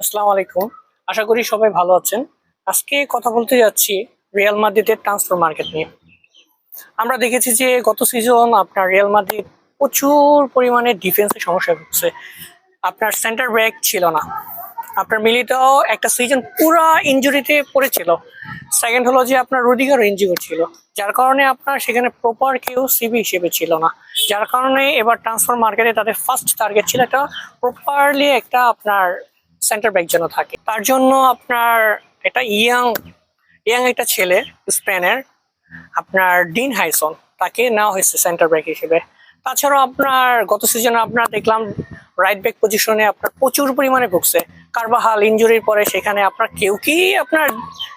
আসসালামু আলাইকুম। আশা করি সবাই ভালো আছেন। আজকে কথা বলতে যাচ্ছি রিয়াল মাদ্রিদের ট্রান্সফার মার্কেট নিয়ে। আমরা দেখেছি যে গত সিজন আপনার রিয়াল মাদ্রিদ প্রচুর পরিমাণে ডিফেন্সের সমস্যা হচ্ছে আপনার সেন্টার ব্যাক ছিল না। আপনার মিলিটাও একটা সিজন পুরা ইঞ্জুরিতে পড়েছিল। সেকেন্ড হলো যে আপনার রুদিগার ইঞ্জুরি ছিল। যার কারণে আপনার সেখানে প্রপার কেউ সিবি হিসেবে ছিল না। যার কারণে এবার ট্রান্সফার মার্কেটে তাদের ফার্স্ট টার্গেট ছিল একটা প্রপারলি একটা আপনার সেন্টার ব্যাক যেন থাকে। তার জন্য আপনার এটা ইয়াং ইয়াং একটা ছেলে, স্পেনের, আপনার ডিন হাইসন, তাকে নেওয়া হয়েছে সেন্টার ব্যাক হিসেবে। তাছাড়াও আপনার গত সিজনে আপনার দেখলাম রাইট ব্যাক পজিশনে আপনার প্রচুর পরিমাণে ভুগছে। কারবাহাল ইঞ্জুরির পরে সেখানে আপনার কেউ কি আপনার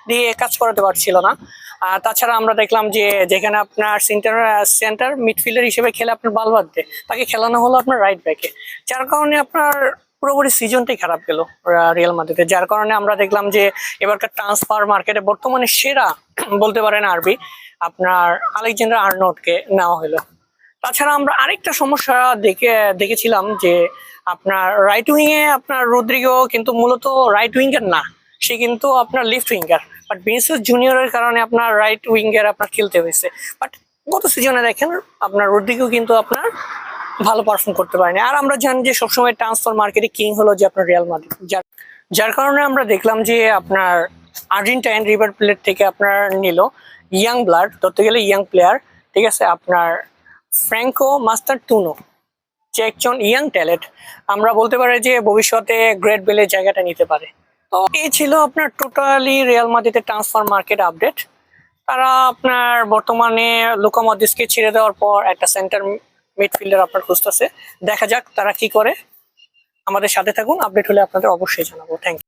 দিয়ে কাজ করাতে পারছিল না। আর তাছাড়া আমরা দেখলাম যে যেখানে আপনার সেন্টার সেন্টার মিডফিল্ডার হিসেবে খেলে আপনার বালবাদ্দে তাকে খেলানো হলো আপনার রাইট ব্যাকে যার কারণে আপনার পুরোপুরি সিজনটাই খারাপ গেল রিয়াল মাদ্রিদে যার কারণে আমরা দেখলাম যে এবারকার ট্রান্সফার মার্কেটে বর্তমানে সেরা বলতে পারেন আরবি আপনার আলেকজান্ডার আর্নল্ডকে নেওয়া হলো। তাছাড়া আমরা আরেকটা সমস্যা দেখে, দেখেছিলাম যে আপনার রাইট উইং এ আপনার রদ্রিগো কিন্তু মূলত রাইট উইঙ্গার না, সে কিন্তু আপনার লেফট উইঙ্গার বাট ভিনিসিয়াস জুনিয়রের কারণে আপনার রাইট উইঙ্গার আপনার খেলতে হয়েছে। বাট গত সিজনে দেখেন আপনার রদ্রিগো কিন্তু আপনার ভালো পারফর্ম করতে পারেনি। আর আমরা জানি যে সবসময় ট্রান্সফার মার্কেটে কিং হলো যে আপনার রিয়াল মাদ্রিদ যার যার কারণে আমরা দেখলাম যে আপনার আর্জেন্টাইন রিভার প্লেট থেকে আপনার নিল ইয়াং ব্লাড ধরতে গেলে ইয়াং প্লেয়ার ঠিক আছে? আপনার ফ্র্যাঙ্কো মাস্টার টুনো যে একজন ইয়াং ট্যালেন্ট আমরা বলতে পারি যে ভবিষ্যতে গ্রেট বেলের জায়গাটা নিতে পারে। তো এই ছিল আপনার টোটালি রিয়াল মাদ্রিদের ট্রান্সফার মার্কেট আপডেট তারা আপনার বর্তমানে লুকা মদিসকে ছেড়ে দেওয়ার পর একটা সেন্টার মিডফিল্ডার আপনার খুঁজতেছে। দেখা যাক তারা কি করে। আমাদের সাথে থাকুন আপডেট হলে আপনাদের অবশ্যই জানাব। Thank you